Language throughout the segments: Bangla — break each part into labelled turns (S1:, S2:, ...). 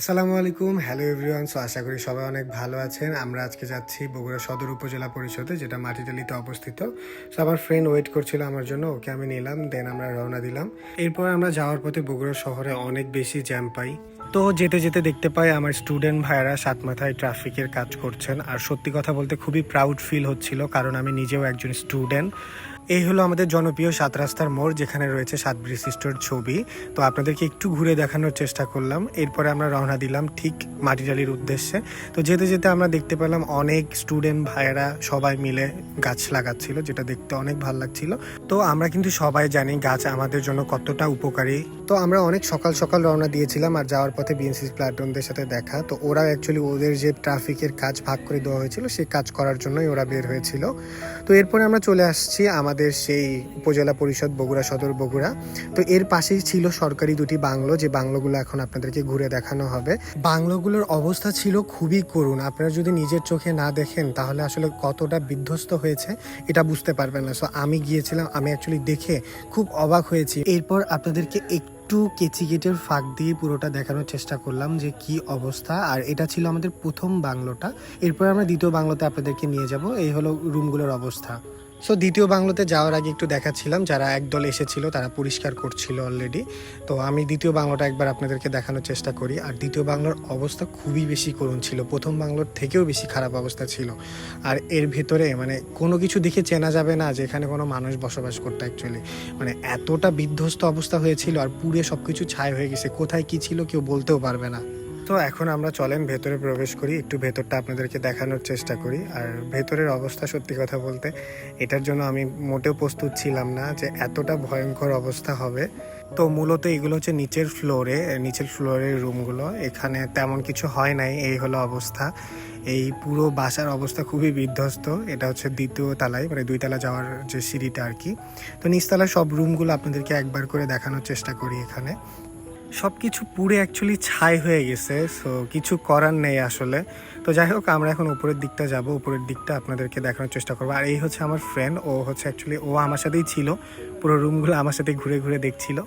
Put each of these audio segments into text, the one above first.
S1: আসসালামু আলাইকুম। হ্যালো এভরিওয়ান সো আশা করি সবাই অনেক ভালো আছেন। আমরা আজকে যাচ্ছি বগুড়া সদর উপজেলা পরিষদে, যেটা মাটিটালিতে অবস্থিত। সো আমার ফ্রেন্ড ওয়েট করছিল আমার জন্য, ওকে আমি নিলাম দেন আমরা রওনা দিলাম। এরপর আমরা যাওয়ার পথে বগুড়া শহরে অনেক বেশি জ্যাম পাই। তো যেতে যেতে দেখতে পাই আমার স্টুডেন্ট ভাইয়েরা সাত মাথায় ট্রাফিকের কাজ করছেন। আর সত্যি কথা বলতে খুবই প্রাউড ফিল হচ্ছিল, কারণ আমি নিজেও একজন স্টুডেন্ট এই হলো আমাদের জনপ্রিয় সাত রাস্তার মোড়, যেখানে রয়েছে সাত বিশিষ্টর ছবি। তো আপনাদেরকে একটু ঘুরে দেখানোর চেষ্টা করলাম। এরপরে আমরা রওনা দিলাম ঠিক মাটিটালির উদ্দেশ্যে। তো যেতে যেতে আমরা দেখতে পেলাম অনেক স্টুডেন্ট ভাইয়েরা সবাই মিলে গাছ লাগাচ্ছিল, যেটা দেখতে অনেক ভালো লাগছিল। তো আমরা কিন্তু সবাই জানি গাছ আমাদের জন্য কতটা উপকারী। তো আমরা অনেক সকাল সকাল রওনা দিয়েছিলাম আর যাওয়ার পথে বিএনসি প্লাটুনদের সাথে দেখা। তো ওরা অ্যাকচুয়ালি ওদের যে ট্রাফিকের কাজ ভাগ করে দেওয়া হয়েছিল, সেই কাজ করার জন্যই ওরা বের হয়েছিল। তো এরপরে আমরা চলে আসছি আমাদের সেই উপজেলা পরিষদ বগুড়া সদর বগুড়া। তো এর পাশেই ছিল সরকারি দুটি বাংলো, যে বাংলোগুলো এখন আপনাদেরকে ঘুরে দেখানো হবে। বাংলোগুলোর অবস্থা ছিল খুবই করুণ। আপনারা যদি নিজের চোখে না দেখেন, তাহলে আসলে কতটা বিধ্বস্ত হয়েছে এটা বুঝতে পারবেন না। সো আমি গিয়েছিলাম, আমি অ্যাকচুয়ালি দেখে খুব অবাক হয়েছি। এরপর আপনাদেরকে একটু কেচি গেটের ফাঁক দিয়ে পুরোটা দেখানোর চেষ্টা করলাম যে কি অবস্থা। আর এটা ছিল আমাদের প্রথম বাংলোটা। এরপর আমরা দ্বিতীয় বাংলোতে আপনাদেরকে নিয়ে যাব। এই হলো রুমগুলোর অবস্থা। সো দ্বিতীয় বাংলোতে যাওয়ার আগে একটু দেখাচ্ছিলাম, যারা একদল এসেছিল, তারা পরিষ্কার করছিল অলরেডি তো আমি দ্বিতীয় বাংলোটা একবার আপনাদেরকে দেখানোর চেষ্টা করি। আর দ্বিতীয় বাংলোর অবস্থা খুবই বেশি করুণ ছিল। প্রথম বাংলোর থেকেও বেশি খারাপ অবস্থা ছিল। আর এর ভেতরে মানে কোনো কিছু দেখে চেনা যাবে না যে এখানে কোনো মানুষ বসবাস করতে অ্যাকচুয়ালি মানে এতটা বিধ্বস্ত অবস্থা হয়েছিল আর পুড়ে সব কিছু ছাই হয়ে গেছে। কোথায় কি ছিল কেউ বলতেও পারবে না। তো এখন আমরা চলেন ভেতরে প্রবেশ করি, একটু ভেতরটা আপনাদেরকে দেখানোর চেষ্টা করি। আর ভেতরের অবস্থা সত্যি কথা বলতে, এটার জন্য আমি মোটেও প্রস্তুত ছিলাম না যে এতটা ভয়ঙ্কর অবস্থা হবে। তো মূলত এগুলো হচ্ছে নিচের ফ্লোরে, নিচের ফ্লোরের রুমগুলো। এখানে তেমন কিছু হয় নাই, এই হলো অবস্থা। এই পুরো বাসার অবস্থা খুবই বিধ্বস্ত, এটা হচ্ছে দ্বিতীয় তালায় মানে দুই তালা যাওয়ার যে সিঁড়িটা আর কি। তো নিচতলার সব রুমগুলো আপনাদেরকে একবার করে দেখানোর চেষ্টা করি এখানে। সব কিছু পুরে অ্যাকচুয়ালি ছাই হয়ে গেছে সো কিছু করার নেই আসলে। তো যাই হোক, আমরা এখন উপরের দিকটা যাব, উপরের দিকটা আপনাদেরকে দেখানোর চেষ্টা করব। আর এই হচ্ছে আমার ফ্রেন্ড ও হচ্ছে অ্যাকচুয়ালি ও আমার সাথেই ছিল। পুরো রুমগুলো আমার সাথে ঘুরে ঘুরে দেখছিল।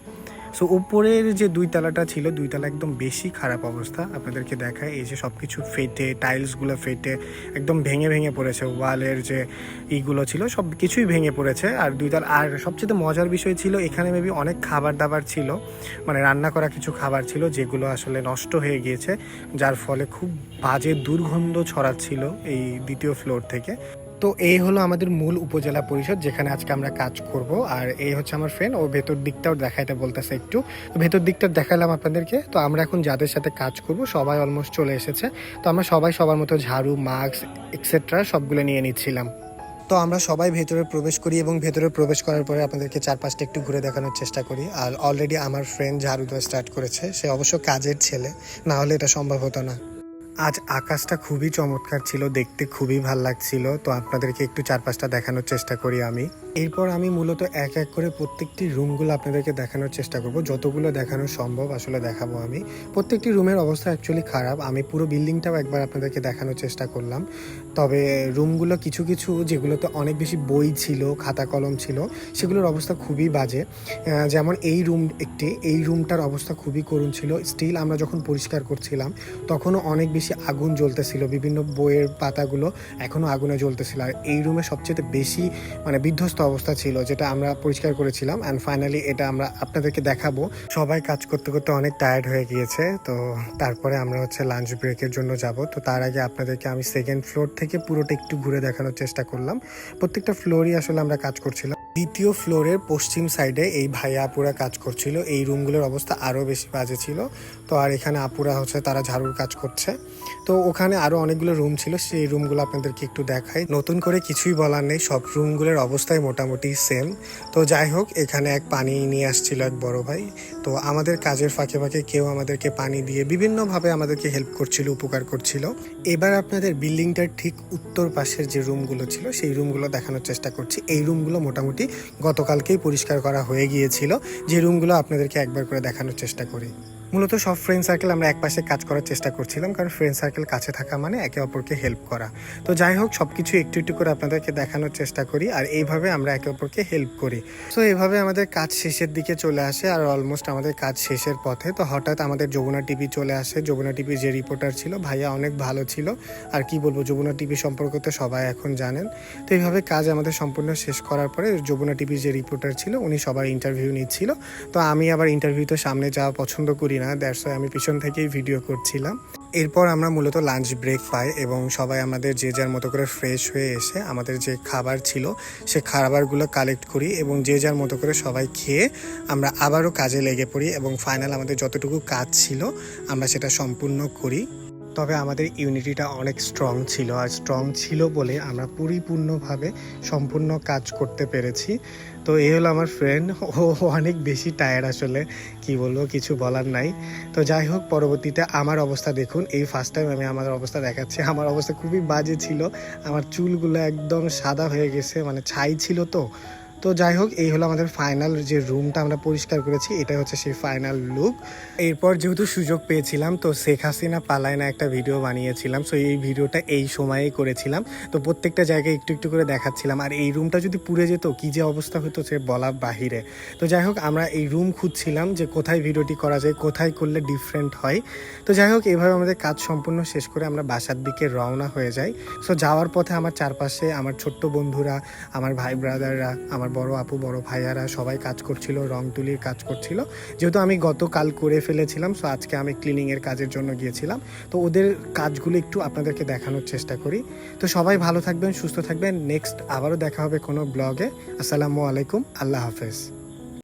S1: সো উপরের যে দুই তালাটা ছিল, দুই তালা একদম বেশি খারাপ অবস্থা। আপনাদেরকে দেখায় এই যে সব কিছু ফেটে টাইলসগুলো ফেটে, একদম ভেঙে ভেঙে পড়েছে। ওয়ালের যে ইগুলো ছিল সব কিছুই ভেঙে পড়েছে। আর দুই তালা, আর সবচেয়ে মজার বিষয় ছিল, এখানে মেবি অনেক খাবার দাবার ছিল। মানে রান্না করা কিছু খাবার ছিল, যেগুলো আসলে নষ্ট হয়ে গিয়েছে, যার ফলে খুব বাজে দুর্গন্ধ ছড়াচ্ছিল এই দ্বিতীয় ফ্লোর থেকে। তো এই হলো আমাদের মূল উপজেলা পরিষদ যেখানে আজকে আমরা কাজ করব। আর এই হচ্ছে আমার ফ্রেন্ড ও ভেতর দিকটাও দেখাইতে বলতেছে একটু। তো ভেতর দিকটা দেখালাম আপনাদেরকে। তো আমরা এখন যাদের সাথে কাজ করব, সবাই অলমোস্ট চলে এসেছে। তো আমরা সবাই সবার মতো ঝাড়ু মাস্ক এক্সেট্রা সবগুলো নিয়ে নিচ্ছিলাম। তো আমরা সবাই ভেতরে প্রবেশ করি এবং ভেতরে প্রবেশ করার পরে আপনাদেরকে চারপাশটা একটু ঘুরে দেখানোর চেষ্টা করি। আর অলরেডি আমার ফ্রেন্ড ঝাড়ু দেওয়া স্টার্ট করেছে। সে অবশ্য কাজের ছেলে, না হলে এটা সম্ভব হতো না। আজ আকাশটা খুবই চমৎকার ছিল, দেখতে খুবই ভালো লাগছিল। তো আপনাদেরকে একটু চারপাশটা দেখানোর চেষ্টা করি আমি। এরপর আমি মূলত এক এক করে প্রত্যেকটি রুমগুলো আপনাদেরকে দেখানোর চেষ্টা করব। যতগুলো দেখানো সম্ভব আসলে দেখাবো আমি। প্রত্যেকটি রুমের অবস্থা অ্যাকচুয়ালি খারাপ। আমি পুরো বিল্ডিংটাও একবার আপনাদেরকে দেখানোর চেষ্টা করলাম। তবে রুমগুলো কিছু কিছু যেগুলোতে অনেক বেশি বই ছিল, খাতা কলম ছিল, সেগুলোর অবস্থা খুবই বাজে। যেমন এই রুম একটি, এই রুমটার অবস্থা খুবই করুণ ছিল। স্টিল আমরা যখন পরিষ্কার করছিলাম, তখনও অনেক বেশি আগুন জ্বলতেছিল। বিভিন্ন বইয়ের পাতাগুলো এখনও আগুনে জ্বলতেছিল। আর এই রুমে সবচেয়ে বেশি মানে বিধ্বস্ত অবস্থা ছিল যেটা আমরা পরিষ্কার করেছিলাম অ্যান্ড ফাইনালি এটা আমরা আপনাদেরকে দেখাবো। সবাই কাজ করতে করতে অনেক টায়ার্ড হয়ে গিয়েছে, তো তারপরে আমরা হচ্ছে লাঞ্চ ব্রেকের জন্য যাব। তো তার আগে আপনাদেরকে আমি সেকেন্ড ফ্লোর থেকে পুরোটা একটু ঘুরে দেখানোর চেষ্টা করলাম। প্রত্যেকটা ফ্লোরই আসলে আমরা কাজ করছিলাম। দ্বিতীয় ফ্লোরের পশ্চিম সাইডে এই ভাইয়া আপুরা কাজ করছিল, এই রুমগুলোর অবস্থা আরও বেশি বাজে ছিল। তো আর এখানে আপুরা হচ্ছে তারা ঝাড়ুর কাজ করছে। তো ওখানে আরও অনেকগুলো রুম ছিল। সেই রুমগুলো আপনাদেরকে একটু দেখাই। নতুন করে কিছুই বলার নেই। সব রুমগুলোর অবস্থায় মোটামুটি সেম তো যাই হোক, এখানে এক পানি নিয়ে আসছিল এক বড় ভাই। তো আমাদের কাজের ফাঁকে ফাঁকে কেউ আমাদেরকে পানি দিয়ে বিভিন্নভাবে আমাদেরকে হেল্প করছিল, উপকার করছিল। এবার আপনাদের বিল্ডিংটার ঠিক উত্তর পাশের যে রুমগুলো ছিল, সেই রুমগুলো দেখানোর চেষ্টা করছি। এই রুমগুলো মোটামুটি গতকালকেই পরিষ্কার করা হয়ে গিয়েছিল। যে রুমগুলো আপনাদেরকে একবার করে দেখানোর চেষ্টা করি। মূলত সব ফ্রেন্ড সার্কেল আমরা এক পাশে কাজ করার চেষ্টা করছিলাম, কারণ ফ্রেন্ড সার্কেল কাছে থাকা মানে একে অপরকে হেল্প করা। তো যাই হোক সব কিছু একটু একটু করে আপনাদেরকে দেখানোর চেষ্টা করি, আর এইভাবে আমরা একে অপরকে হেল্প করি। তো এইভাবে আমাদের কাজ শেষের দিকে চলে আসে, আর অলমোস্ট আমাদের কাজ শেষের পথে। তো হঠাৎ আমাদের যমুনা টিভি চলে আসে। যমুনা টিভির যে রিপোর্টার ছিল, ভাইয়া অনেক ভালো ছিল। আর কি বলব, যমুনা টিভি সম্পর্কে তো সবাই এখন জানেন। তো এইভাবে কাজ আমাদের সম্পূর্ণ শেষ করার পরে যমুনা টিভির যে রিপোর্টার ছিল, উনি সবার ইন্টারভিউ নিচ্ছিল। তো আমি আবার ইন্টারভিউতে সামনে যাওয়া পছন্দ করি না দ্যাটস আমি পিছন থেকেই ভিডিও করছিলাম। এরপর আমরা মূলত লাঞ্চ ব্রেক পাই এবং সবাই আমাদের যে যার মতো করে ফ্রেশ হয়ে এসে আমাদের যে খাবার ছিল, সে খাবারগুলো কালেক্ট করি এবং যে যার মতো করে সবাই খেয়ে আমরা আবারও কাজে লেগে পড়ি এবং ফাইনাল আমাদের যতটুকু কাজ ছিল, আমরা সেটা সম্পূর্ণ করি। তবে আমাদের ইউনিটিটা অনেক স্ট্রং ছিল আর স্ট্রং ছিল বলে আমরা পরিপূর্ণভাবে সম্পূর্ণ কাজ করতে পেরেছি। তো এই হলো আমার ফ্রেন্ড ও অনেক বেশি টায়ার্ড আসলে, কি বলব, কিছু বলার নাই। তো যাই হোক, পরবর্তীতে আমার অবস্থা দেখুন। এই ফার্স্ট টাইম আমি আমার অবস্থা দেখাচ্ছি। আমার অবস্থা খুবই বাজে ছিল। আমার চুলগুলো একদম সাদা হয়ে গেছে মানে ছাই ছিল তো। তো যাই হোক, এই হলো আমাদের ফাইনাল যে রুমটা আমরা পরিষ্কার করেছি, এটাই হচ্ছে সেই ফাইনাল লুক এরপর যেহেতু সুযোগ পেয়েছিলাম, তো শেখ হাসিনা পালায় না একটা ভিডিও বানিয়েছিলাম। সো এই ভিডিওটা এই সময়েই করেছিলাম। তো প্রত্যেকটা জায়গায় একটু একটু করে দেখাচ্ছিলাম। আর এই রুমটা যদি পুড়ে যেত, কি যে অবস্থা হতো সে বলা বাহিরে। তো যাই হোক, আমরা এই রুম খুঁজছিলাম যে কোথায় ভিডিওটি করা যায়, কোথায় করলে ডিফারেন্ট হয়। তো যাই হোক এইভাবে আমাদের কাজ সম্পূর্ণ শেষ করে আমরা বাসার দিকে রওনা হয়ে যাই। সো যাওয়ার পথে আমার চারপাশে আমার ছোট্ট বন্ধুরা, আমার ভাই ব্রাদাররা আমার বড় আপু, বড় ভাইয়ারা সবাই কাজ করছিল, রং তুলির কাজ করছিল। যেহেতু আমি গতকাল করে ফেলেছিলাম সো আজকে আমি ক্লিনিংয়ের কাজের জন্য গিয়েছিলাম। তো ওদের কাজগুলো একটু আপনাদেরকে দেখানোর চেষ্টা করি। তো সবাই ভালো থাকবেন, সুস্থ থাকবেন। নেক্সট আবারও দেখা হবে কোনো ব্লগে আসসালামু আলাইকুম, আল্লাহ হাফেজ।